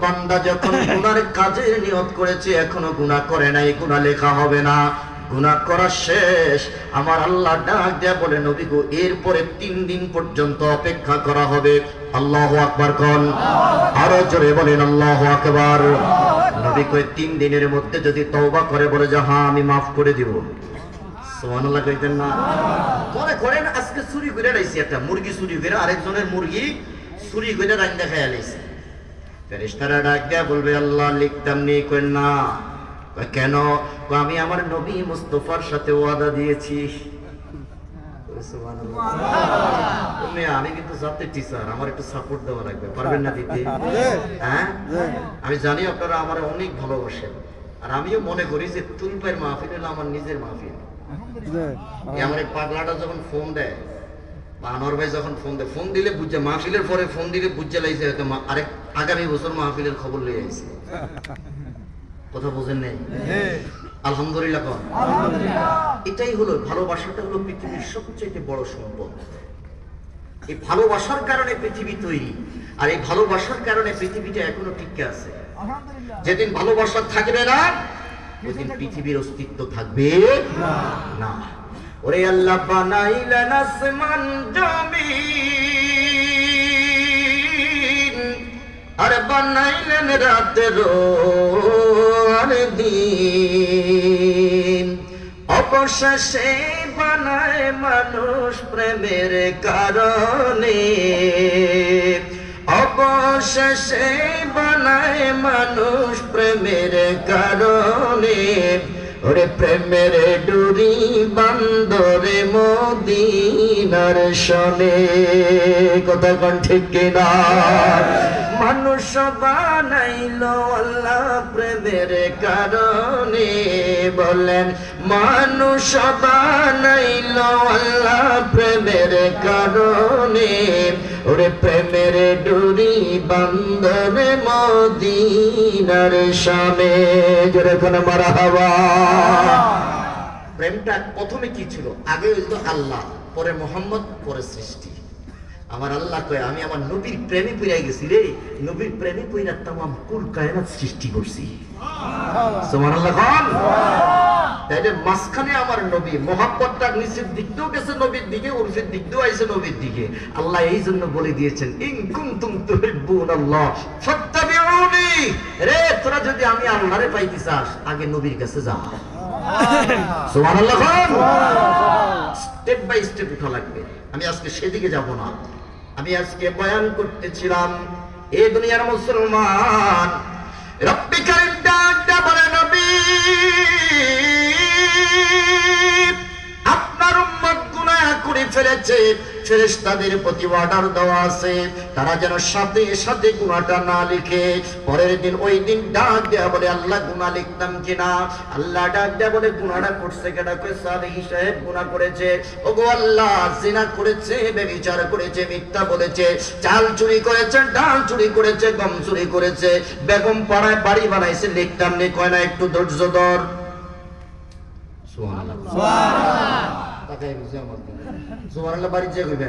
বান্দা যখন গুনার কাজের নিয়ত করেছে, এখনও গুনাহ করে নাই, গুনাহ লেখা হবে না। গুনাহ করা শেষ। আমার আল্লাহ ডাক দেয়া বলে, নবী গো, এরপরে তিন দিন পর্যন্ত অপেক্ষা করা হবে। আল্লাহ আকবার কন। আরও জোরে বলেন, আল্লাহ আকবার। নবী কয়ে, তিন দিনের মধ্যে যদি তওবা করে, বলে যে হ্যাঁ আমি মাফ করে দিব। করেন, আজকে চুরি করে রাইছি একটা মুরগি চুরি করে, আরেকজনের মুরগি চুরি করে রান্না খেয়ে লাইছে। ফেরেশতারা ডাক দেয়া বলবে আল্লাহ লিখতাম নি কইন না। কেন? আমি আমার নবী মুস্তফার সাথে ওয়াদা দিয়েছি। আমি কিন্তু জাতের টিচার আমার একটু সাপোর্ট দেওয়া লাগবে পারবেন না দিতে? হ্যাঁ? আমি জানি আপনারা আমার অনেক ভালোবাসেন আর আমিও মনে করি যে তুলপাইয়ের মাহফিল হলো আমার নিজের মাহফিল। আমার এই পাগলাটা যখন ফোন দেয় আনোয়ার ভাই যখন ফোন দেয় ফোন দিলে বুঝছে মাহফিলের পরে ফোন দিলে বুঝছে লাইছে হয়তো আরেক আগামী বছর মাহফিলের খবর লিয়ে আইছে। কথা বোঝেন নেই? আলহামদুলিল্লাহ কন। এটাই হলো ভালোবাসাটা হলো পৃথিবীর সবচেয়ে বড় সম্পদ। এই ভালোবাসার কারণে পৃথিবী তৈরি আর এই ভালোবাসার কারণে পৃথিবীটা এখনও টিকে আছে। যেদিন ভালোবাসা থাকবে না ওইদিন পৃথিবীর অস্তিত্ব থাকবে না। ওরে আল্লাহ বানাইলেন আসমান, জমিন। আর বানাইলেন রাতের আর দিন। অবশেষে বানায় মানুষ প্রেমের কারণে। অবশেষে বানায় মানুষ প্রেমের কারণে। ওরে প্রেমের ডুরি বান্দরে মদিনার শনে কথা কন ঠিক কিনা? মানুষ বানাইল আল্লাহ প্রেমের কারণে, বলেন, মানুষ বানাইল আল্লাহ প্রেমের কারণে, ওরে প্রেমের ডুরি বান্দরে মদিনার শামে যেরকম মারা হওয়া প্রেমটা প্রথমে কি ছিল? আগে হইল আল্লাহ পরে মোহাম্মদ পরে সৃষ্টি। আমার আল্লাহ কয় আমি আমার নবীর প্রেমে পইরা গেছি রে। নবীর প্রেমে পইরা তামাম কুল কায়নাত সৃষ্টি করছি। সুবহানাল্লাহ। খান তাইলে মাঝখানে আমার নবী মোহাম্মদটা নিচের দিক দিয়েও গেছে নবীর দিকে উর্ফের দিক দিয়েও আইছে নবীর দিকে। আল্লাহ এই জন্য বলে দিয়েছেন ইন কুনতুম তুহিব্বুনাল্লাহ ফাত্তাবিউনি। রে তোরা যদি আমি আল্লাহরে পাইতে চাস আগে নবীর কাছে যা। সুবহানাল্লাহ। স্টেপ বাই স্টেপ উঠা লাগবে। আমি আজকে সেদিকে যাব না। আমি আজকে বয়ান করতেছিলাম এ দুনিয়ার মুসলমান রব্বি আপনার উম্মত করে ফেলেছে। ফেরেশতাদের প্রতি অর্ডার দেওয়া আছে। তারা যেন সাথে সাথে গুনাহটা না লিখে। পরের দিন ওই দিন ডাক দেয়া বলে, আল্লাহ গুনাহ লিখতাম কিনা আল্লাহ ডাক দেয়া বলে, গুনাহটা করছে কেনা কই সালেহী সাহেব গুনাহ করেছে। ওগো আল্লাহ, জিনা করেছে, বেবিচার করেছে, মিথ্যা বলেছে। চাল চুরি করেছে, ডাল চুরি করেছে, গম চুরি করেছে। বেগম পাড়ায় বাড়ি বানাইছে, লিখতাম নি, কয় একটু ধৈর্য ধর। সুবহানাল্লাহ। তাকাই বুঝে আমার দিকে। সুবহানাল্লাহ বাড়ি যে কইবে।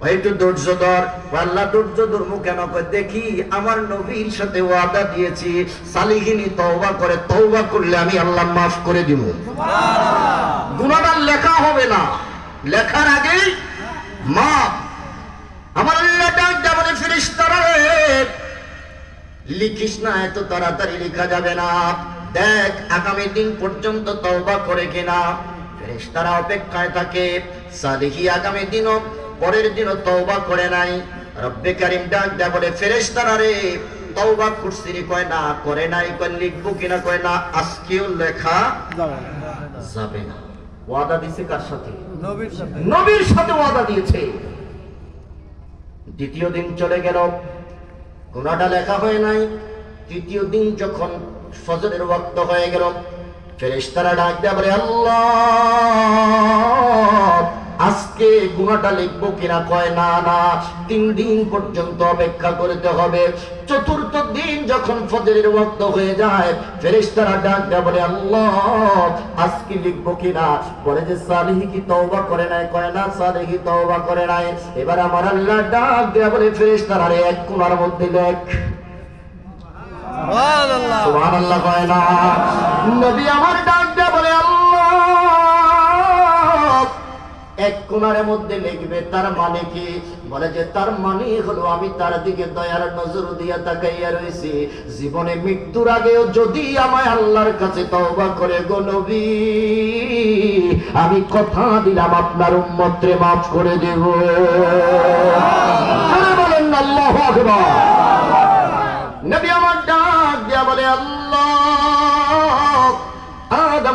ভাই একটু ধৈর্য ধর। আল্লাহ ধৈর্য ধর্ম কেন দেখি আমার নবীর সাথে ওয়াদা দিয়েছি। সালিহিনী তওবা করে তওবা করলে আমি আল্লাহ মাফ করে দিব। গুনাহটা লেখা হবে না। লেখার আগেই মাফ। আমার যেমন লিখিস না এত তাড়াতাড়ি লেখা যাবে না। দেখ আগামী দিন পর্যন্ত তওবা করে কিনা। ফেরেশতারা অপেক্ষায় থাকে। সালিহি আগামী দিনও পরের দিনও তওবা করে নাই। রব্বে কারিম ডাক দেয়া বলে ফেরেশতারা রে তওবা করছি রে কয় না করে নাই কয় লিখব কিনা কয় না আজকেও লেখা যাবে না। ওয়াদা দিছে কার সাথে? নবীর সাথে। নবীর সাথে ওয়াদা দিয়েছে। দ্বিতীয় দিন চলে গেল। গুণাটা লেখা হয় নাই। তৃতীয় দিন যখন ফজরের ওয়াক্ত হয়ে গেল ফেরেশতারা ডাক দেয়া বলে, আল্লাহ, আজকে গুণাটা লিখব কিনা? কয়, না না, তিন দিন পর্যন্ত অপেক্ষা করতে হবে। চতুর্থ দিন যখন ফজরের ওয়াক্ত হয়ে যায়, ফেরেশতারা ডাক দেয়া বলে, আল্লাহ, আজকে লিখব কিনা? বলে যে, সালিহি কি তওবা করে নাই? কয়, না, সালিহি তওবা করে নাই। এবার আমার আল্লাহ ডাক দেয়া বলে, ফেরেশতারা এক কোণার মধ্যে লেখ সুবহানাল্লাহ কয় না। নবী আমার ডাক দিয়ে বলে আল্লাহ! এক কোনারের মধ্যে লিখবে তার মানে কি? বলে যে তার মানে হলো আমি তার দিকে দয়ার নজর দিয়া তাকাইয়া রয়েছি জীবনে মৃত্যুর আগেও যদি আমায় আল্লাহর কাছে তওবা করে গো নবী আমি কথা দিলাম আপনার উম্মতরে মাফ করে দেব। বলেন আল্লাহু আকবার। নবী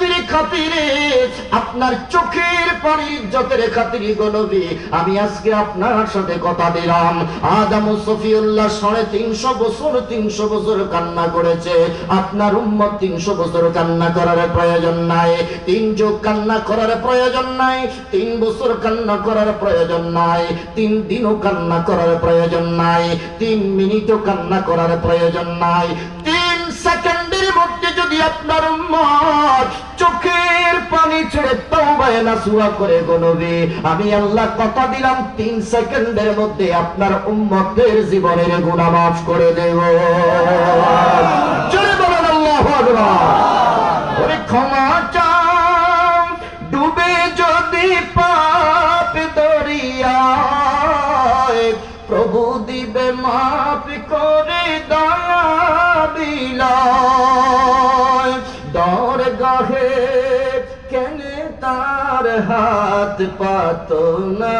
ইজ্জতের খাতিরে, আপনার চোখের পানি ইজ্জতের খাতিরে গনবি আমি আজকে আপনার সাথে কথা দিলাম। আদম সফিউল্লাহ সাড়ে তিনশো বছর তিনশো বছর কান্না করেছে। আপনার উম্মত তিনশো বছর কান্না করার প্রয়োজন নাই। তিন যোগ কান্না করার প্রয়োজন নাই, তিন বছর কান্না করার প্রয়োজন নাই, তিন দিনও কান্না করার প্রয়োজন নাই, তিন মিনিটও কান্না করার প্রয়োজন নাই, তিন সেকেন্ডের মধ্যে যদি আপনার চোখের পানি ছেড়ে না নাসুয়া করে গনবে আমি আল্লাহ কথা দিলাম, তিন সেকেন্ডের মধ্যে আপনার উম্মতের জীবনের মাফ করে দেব। হাত পাত না।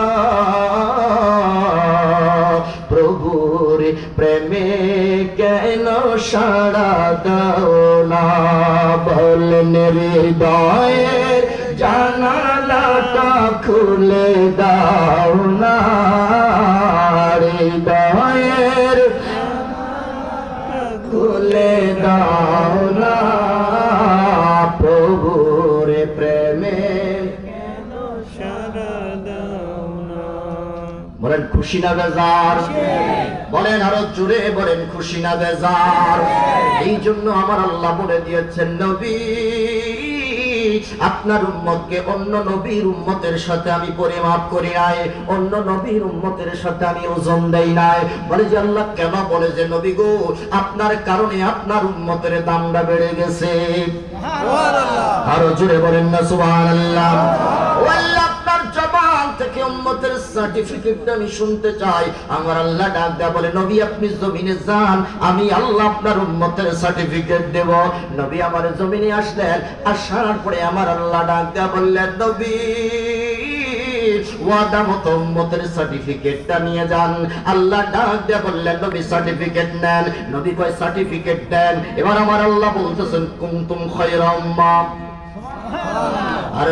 প্রভুর প্রেমে কেন সাড়া দাও না? বলেন হৃদয়ের জানালাটা খুলে দাও না। খুশি না বেজার বলেন আরও জোরে বলেন খুশি না বেজার এই জন্য আমার আল্লাহ বলে দিয়েছেন নবী আপনার উম্মতকে অন্য নবীর উম্মতের সাথে আমি পরিমাপ করি নাই অন্য নবীর উম্মতের সাথে আমি ওজন দেই নাই। বলে যে আল্লাহ কেন বলে যে নবী গো আপনার কারণে আপনার উম্মতের দামটা বেড়ে গেছে। আরও জোরে বলেন না সুবহানাল্লাহ। আল্লাহ উম্মতের সার্টিফিকেটটা আমি শুনতে চাই। আমার আল্লাহ ডাক দেয়া বলে, নবী, আপনি জমিনে যান, আমি আল্লাহ আপনার উম্মতের সার্টিফিকেট দেব। নবী আমার জমিনে আসলেন, আসার পরে আমার আল্লাহ ডাক দেয়া বললেন, নবী সার্টিফিকেট সার্টিফিকেট আমার আর